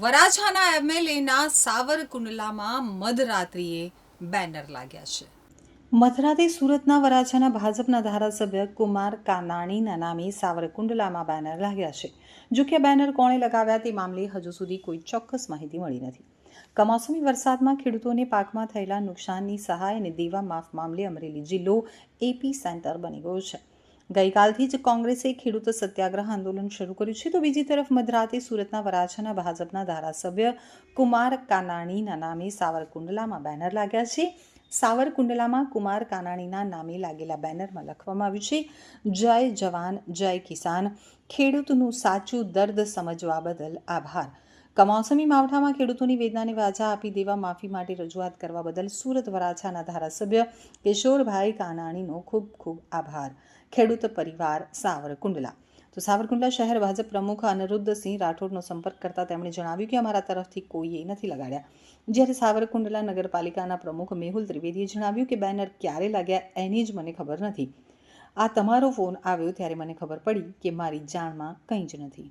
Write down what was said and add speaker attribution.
Speaker 1: વરાછાના એમએલએના સાવરકુંડલામાં મધરાત્રિએ banner લાગ્યા છે. મધરાતે સુરતના વરાછાના ભાજપના ધારાસભ્ય કુમાર કાનાણીના નામે સાવરકુંડલામાં બેનર લાગ્યા છે. જો કે બેનર કોણે લગાવ્યા તે મામલે હજુ સુધી કોઈ ચોક્કસ માહિતી મળી નથી. કમોસમી વરસાદમાં ખેડૂતોને પાકમાં થયેલા નુકસાનની સહાય અને દેવા માફ મામલે અમરેલી જિલ્લો એપી સેન્ટર બની ગયો છે. ગઈકાલથી જ કોંગ્રેસે ખેડૂત સત્યાગ્રહ આંદોલન શરૂ કર્યું છે. તો બીજી તરફ મધરાતે સુરતના વરાછાના ભાજપના ધારાસભ્ય કુમાર કાનાણીના નામે સાવરકુંડલામાં બેનર લાગ્યા છે. સાવરકુંડલામાં કુમાર કાનાણીના નામે લાગેલા બેનરમાં લખવામાં આવ્યું છે, જય જવાન, જય કિસાન. ખેડૂતનું સાચું દર્દ સમજવા બદલ આભાર. કમોસમી માવઠામાં ખેડૂતોની વેદનાને વાચા આપી દેવા માફી માટે રજૂઆત કરવા બદલ સુરત વરાછાના ધારાસભ્ય કિશોરભાઈ કાનાણીનો ખૂબ ખૂબ આભાર. ખેડૂત પરિવાર સાવરકુંડલા. તો સાવરકુંડલા શહેર ભાજપ પ્રમુખ અનિરુદ્ધસિંહ રાઠોડનો સંપર્ક કરતા તેમણે જણાવ્યું કે અમારા તરફથી કોઈએ નથી લગાડ્યા. જ્યારે સાવરકુંડલા નગરપાલિકાના પ્રમુખ મેહુલ ત્રિવેદીએ જણાવ્યું કે બેનર ક્યારે લાગ્યા એની જ મને ખબર નથી. આ તમારો ફોન આવ્યો ત્યારે મને ખબર પડી કે મારી જાણમાં કંઈ જ નથી.